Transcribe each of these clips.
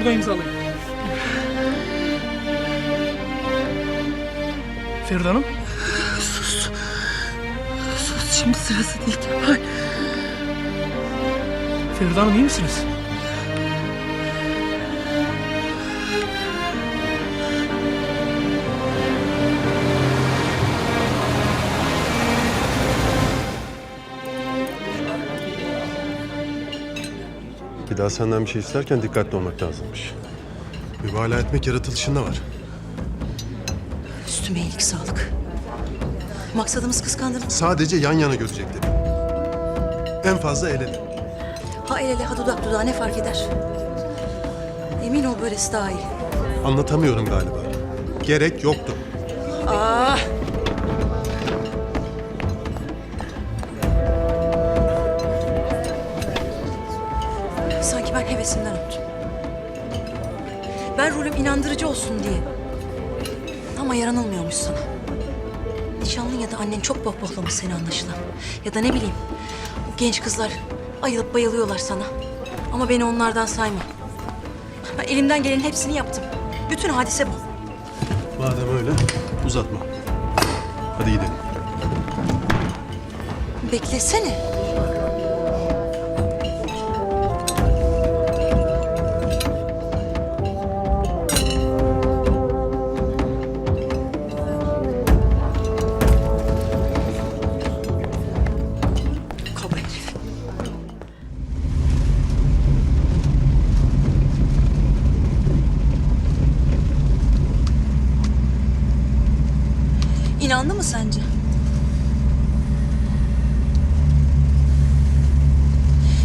burada imzalayın. Feride Hanım, Şimdi sırası değil Kemal. Feride Hanım iyi misiniz? Daha senden bir şey isterken dikkatli olmak lazımmış. Mübalağa etmek yaratılışında var. Üstüme iyilik sağlık. Maksadımız kıskandırmak. Sadece yan yana görecekleri. En fazla el ele. Ha el ele ha dudak dudağa ne fark eder? Emin ol böylesi daha iyi. Anlatamıyorum galiba. Gerek yoktu. Aa! Hevesimden öldüm. Ben rolüm inandırıcı olsun diye. Ama yaranılmıyormuş sana. Nişanlın ya da annen çok pohpohlamış seni anlaşılan. Ya da ne bileyim, o genç kızlar ayılıp bayılıyorlar sana. Ama beni onlardan sayma. Ben elimden gelenin hepsini yaptım. Bütün hadise bu. Madem öyle uzatma. Hadi gidelim. Beklesene. İnandı mı sence?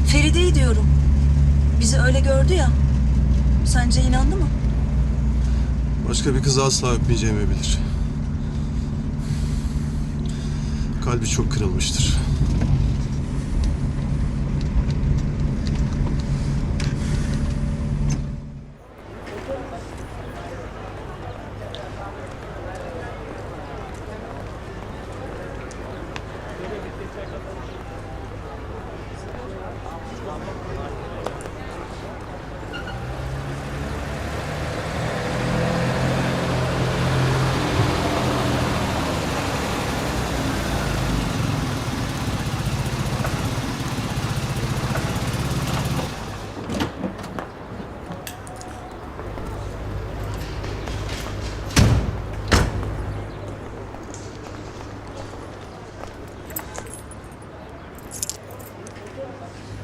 Feride'yi diyorum. Bizi öyle gördü ya. Sence inandı mı? Başka bir kızı asla öpmeyeceğimi bilir. Kalbi çok kırılmıştır.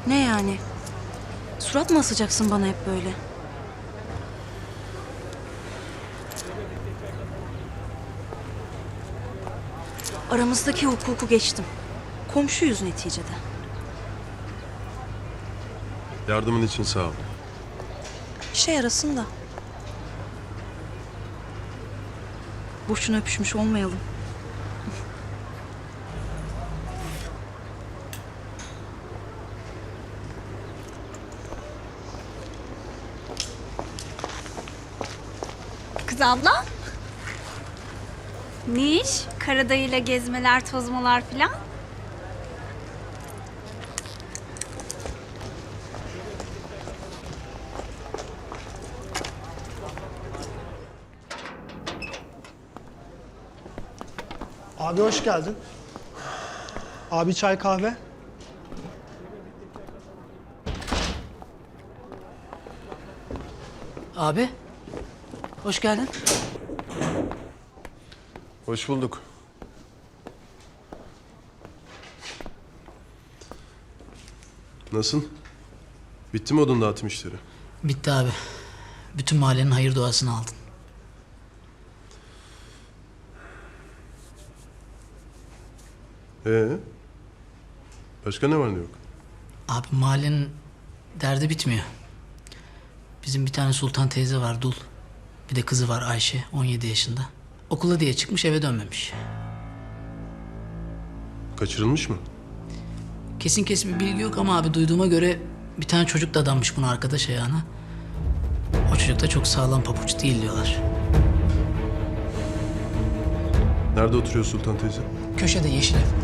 Ne yani? Surat mı asacaksın bana hep böyle? Aramızdaki hukuku geçtim. Komşuyuz neticede. Yardımın için sağ ol. İşe yarasın da. Boşuna öpüşmüş olmayalım. Abla. Ne iş? Karadayıyla gezmeler, tozmalar filan. Abi hoş geldin. Abi çay kahve. Abi. Hoş geldin. Hoş bulduk. Nasıl? Bitti mi odun dağıtım işleri? Bitti abi. Bütün mahallenin hayır duasını aldın. Ee? Başka ne var ne yok? Abi mahallenin derdi bitmiyor. Bizim bir tane Sultan teyze var Dul. Bir de kızı var Ayşe 17 yaşında. Okula diye çıkmış eve dönmemiş. Kaçırılmış mı? Kesin kesin bir bilgi yok ama abi duyduğuma göre bir tane çocuk da adanmış bunu arkadaş ayağına. O çocuk da çok sağlam papuç değil diyorlar. Nerede oturuyor Sultan teyze? Köşede yeşil ev.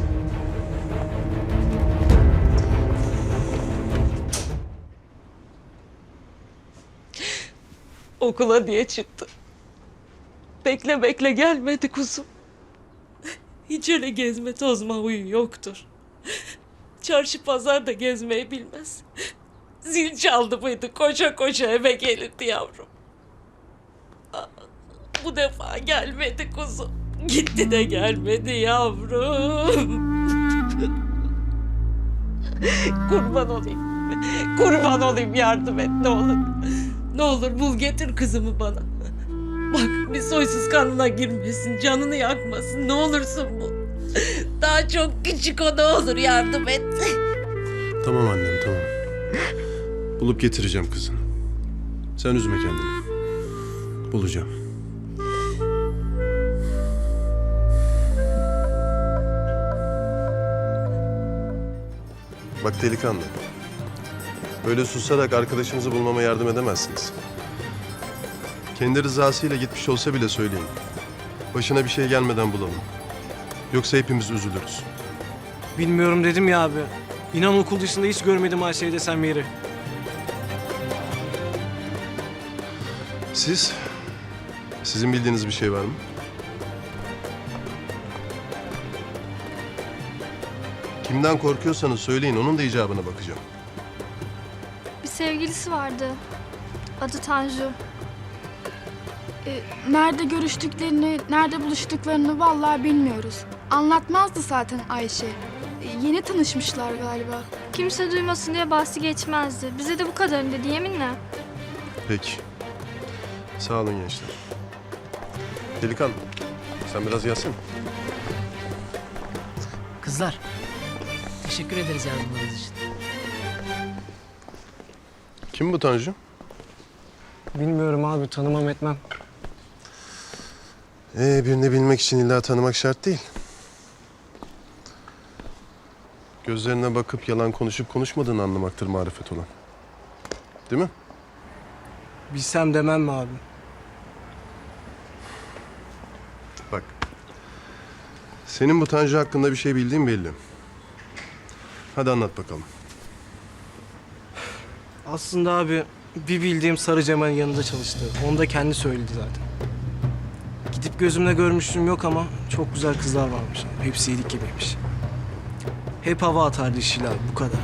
Okula diye çıktı. Bekle bekle gelmedi kuzum. Hiç öyle gezme tozma huyu yoktur. Çarşı pazar da gezmeyi bilmez. Zil çaldı mıydı koşa koşa eve gelirdi yavrum. Bu defa gelmedi kuzum. Gitti de gelmedi yavrum. Kurban olayım. Kurban olayım yardım et ne olur. Ne olur bul getir kızımı bana. Bak bir soysuz kanına girmesin, canını yakmasın. Ne olursun bu. Daha çok küçük o ne olur yardım et. Tamam annem tamam. Bulup getireceğim kızını. Sen üzme kendini. Bulacağım. Bak delikanlı. Böyle susarak arkadaşınızı bulmama yardım edemezsiniz. Kendi rızasıyla gitmiş olsa bile söyleyin. Başına bir şey gelmeden bulalım. Yoksa hepimiz üzülürüz. Bilmiyorum dedim ya abi. İnan okul dışında hiç görmedim Ayşe'yi desem yeri. Siz? Sizin bildiğiniz bir şey var mı? Kimden korkuyorsanız söyleyin, onun da icabına bakacağım. Sevgilisi vardı. Adı Tanju. Ee, nerede görüştüklerini, nerede buluştuklarını vallahi bilmiyoruz. Anlatmazdı zaten Ayşe. Ee, yeni tanışmışlar galiba. Kimse duymasın diye bahsi geçmezdi. Bize de bu kadarını dedi yeminle. Peki. Sağ olun gençler. Delikanlı, sen biraz yazsana. Kızlar. Teşekkür ederiz yardımlarınız için. Kim bu Tanju? Bilmiyorum abi tanımam etmem. Ee, birini bilmek için illa tanımak şart değil. Gözlerine bakıp yalan konuşup konuşmadığını anlamaktır marifet olan. Değil mi? Bilsem demem mi abi? Bak. Senin bu Tanju hakkında bir şey bildiğin belli. Hadi anlat bakalım. Aslında abi bir bildiğim Sarı Cemal'in yanında çalıştı. Onu da kendi söyledi zaten. Gidip gözümle görmüştüm yok ama çok güzel kızlar varmış. Hepsi iyilik gibiymiş. Hep hava atardı abi bu kadar.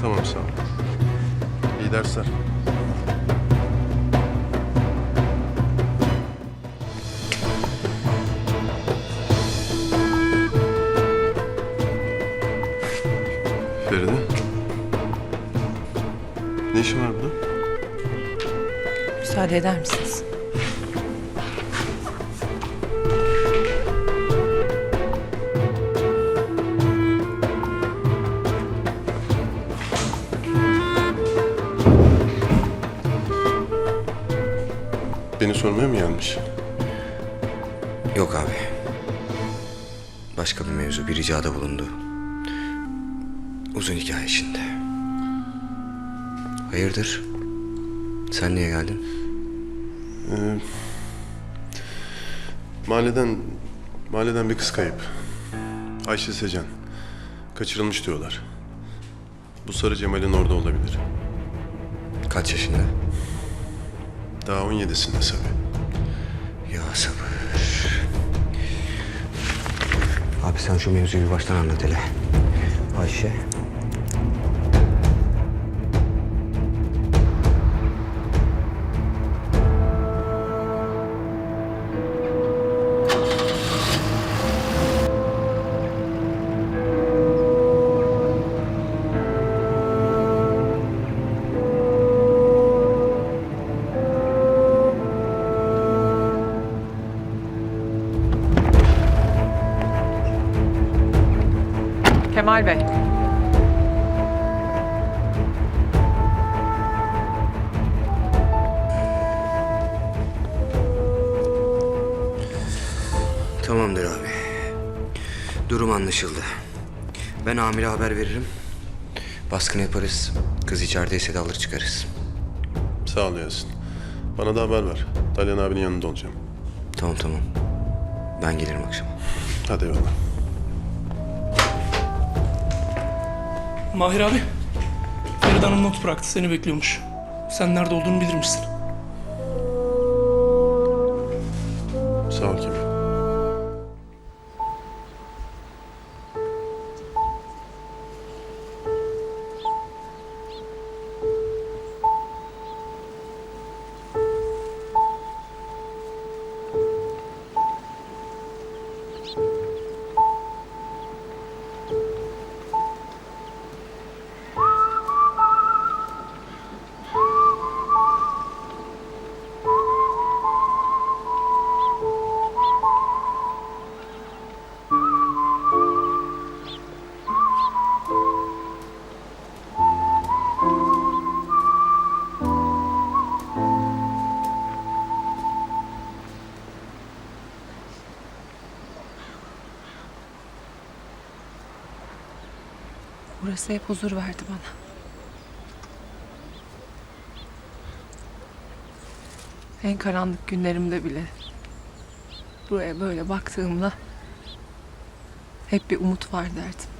Tamam sağ ol. İyi dersler. Müsaade eder misiniz? Beni sormaya mı gelmiş? Yok abi. Başka bir mevzu, bir ricada bulundu. Uzun hikaye içinde. Hayırdır? Sen niye geldin? Ee, mahalleden, mahalleden bir kız kayıp. Ayşe Secan. Kaçırılmış diyorlar. Bu Sarı Cemal'in orada olabilir. Kaç yaşında? Daha 17'sinde Sabi. Ya sabır. Abi sen şu mevzuyu baştan anlat hele. Ayşe. Kemal Bey. Tamamdır abi. Durum anlaşıldı. Ben amire haber veririm. Baskın yaparız. Kız içerideyse de alır çıkarız. Sağ ol Yasin. Bana da haber ver. Dalyan abinin yanında olacağım. Tamam tamam. Ben gelirim akşam. Hadi eyvallah. Mahir abi. Feride Hanım not bıraktı. Seni bekliyormuş. Sen nerede olduğunu bilir misin? Sağ ol Kemal. Burası hep huzur verdi bana. En karanlık günlerimde bile buraya böyle baktığımda hep bir umut var derdim.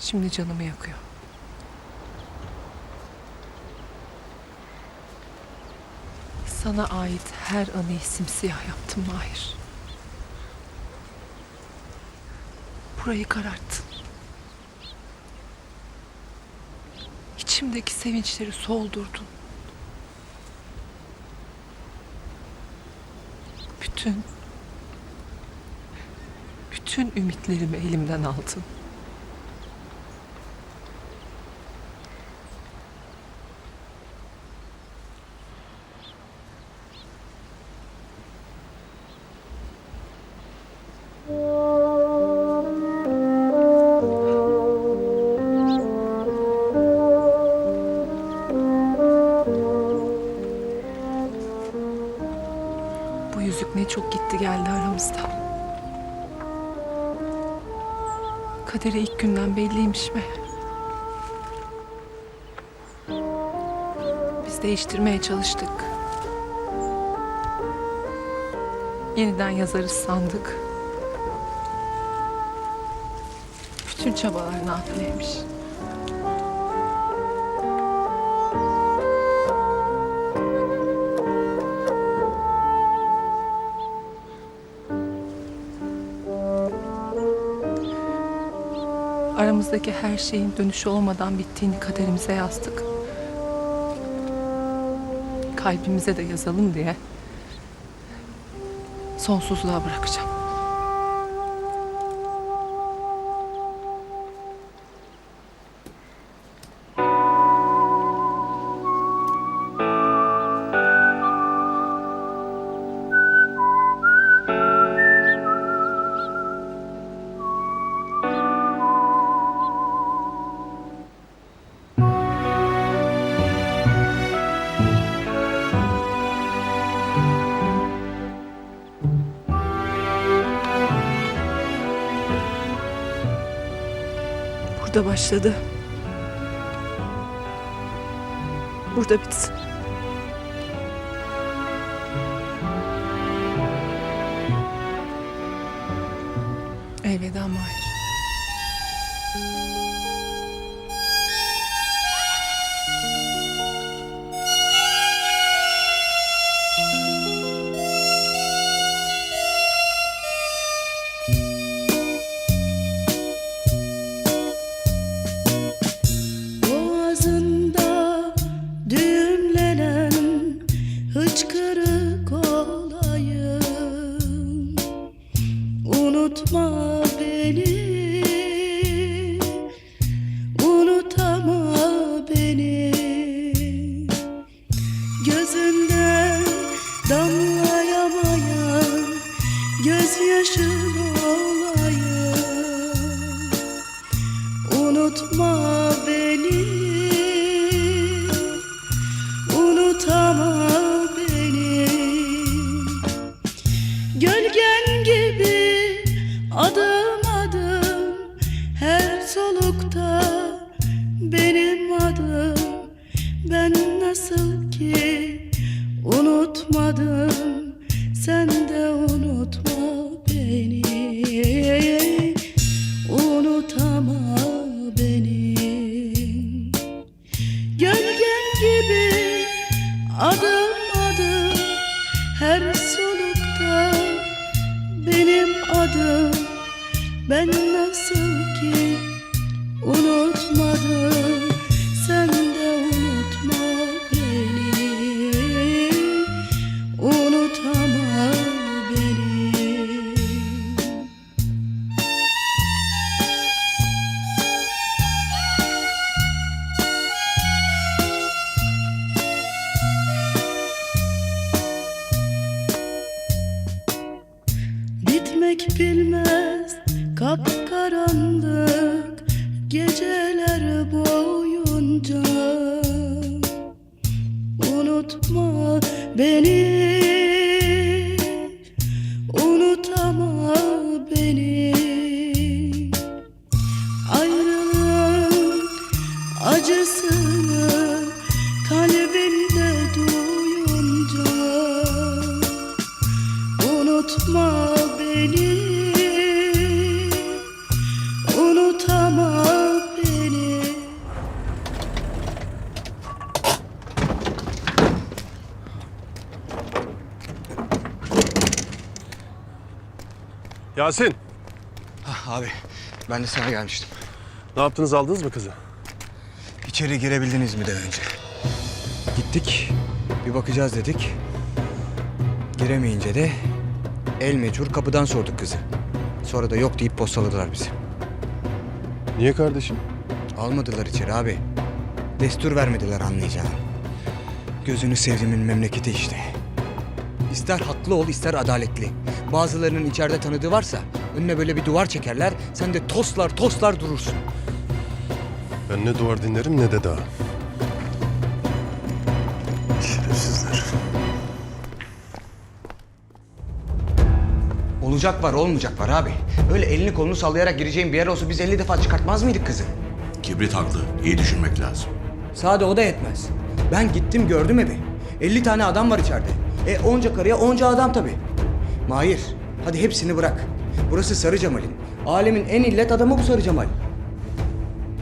Şimdi canımı yakıyor. Sana ait her anıyı simsiyah yaptım Mahir. Burayı kararttın. İçimdeki sevinçleri soldurdun. Bütün bütün ümitlerimi elimden aldın. Kaderi ilk günden belliymiş meğer. Biz değiştirmeye çalıştık. Yeniden yazarız sandık. Bütün çabalar nafileymiş. Aramızdaki her şeyin dönüşü olmadan bittiğini kaderimize yazdık. Kalbimize de yazalım diye sonsuzluğa bırakacağım. Burada başladı. Burada bitsin. Unutama Yasin, Abi ben de sana gelmiştim. ne yaptınız aldınız mı kızı? İçeri girebildiniz mi de önce? Gittik, bir bakacağız dedik. Giremeyince de el meçhul kapıdan sorduk kızı. Sonra da yok deyip postaladılar bizi. Niye kardeşim? Almadılar içeri abi. Destur vermediler anlayacağın. Gözünü sevdiğimin memleketi işte. İster haklı ol ister adaletli. Bazılarının içeride tanıdığı varsa önüne böyle bir duvar çekerler. Sen de toslar toslar durursun. Ben ne duvar dinlerim ne de daha. Şerefsizler. Olacak var olmayacak var abi. Öyle elini kolunu sallayarak gireceğin bir yer olsa biz 50 defa çıkartmaz mıydık kızı? Kibrit haklı. İyi düşünmek lazım. Sade o da yetmez. Ben gittim gördüm evi. 50 tane adam var içeride. E onca karıya onca adam tabii. Mahir hadi hepsini bırak. Burası Sarı Cemal'in. Alemin en illet adamı bu Sarı Cemal.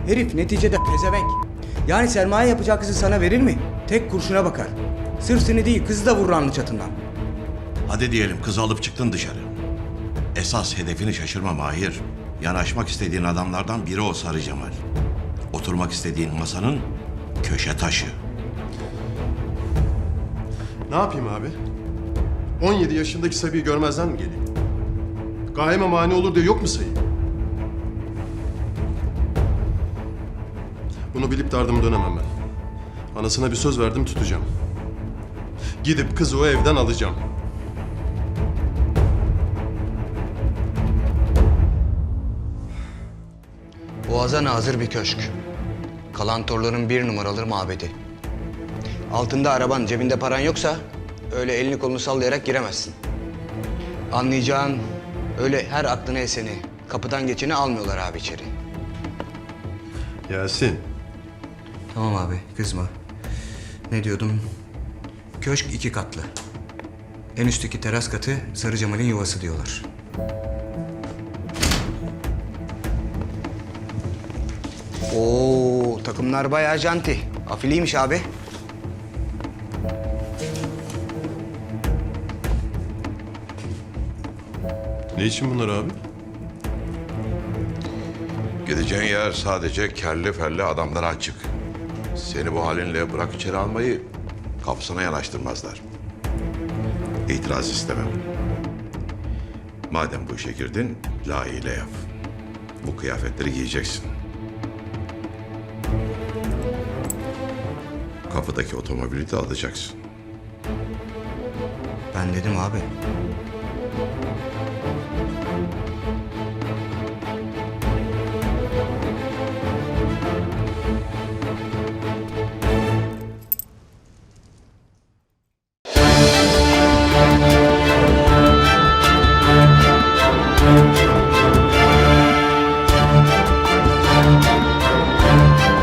Herif neticede pezevenk. Yani sermaye yapacağı kızı sana verir mi? Tek kurşuna bakar. Sırf seni değil kızı da vurur alnı çatından. Hadi diyelim kızı alıp çıktın dışarı. Esas hedefini şaşırma Mahir. Yanaşmak istediğin adamlardan biri o Sarı Cemal. Oturmak istediğin masanın köşe taşı. Ne yapayım abi? 17 yaşındaki Sabi'yi görmezden mi geleyim? Gayeme mani olur diye yok mu sayayım? Bunu bilip de ardımı dönemem ben. Anasına bir söz verdim tutacağım. Gidip kızı o evden alacağım. Boğaza nazır bir köşk. Kalantorların bir numaralı mabedi. Altında araban, cebinde paran yoksa öyle elini kolunu sallayarak giremezsin. Anlayacağın öyle her aklına eseni, kapıdan geçeni almıyorlar abi içeri. Yasin, Tamam abi, kızma. Ne diyordum? Köşk iki katlı. En üstteki teras katı Sarı Cemal'in yuvası diyorlar. Oo, takımlar bayağı janti. Afiliymiş abi. Ne için bunlar abi? Gideceğin yer sadece kelli felli adamlara açık. Seni bu halinle bırak içeri almayı kapısına yanaştırmazlar. İtiraz istemem. Madem bu işe girdin, layığıyla yap. Bu kıyafetleri giyeceksin. Kapıdaki otomobili de alacaksın. Ben dedim abi.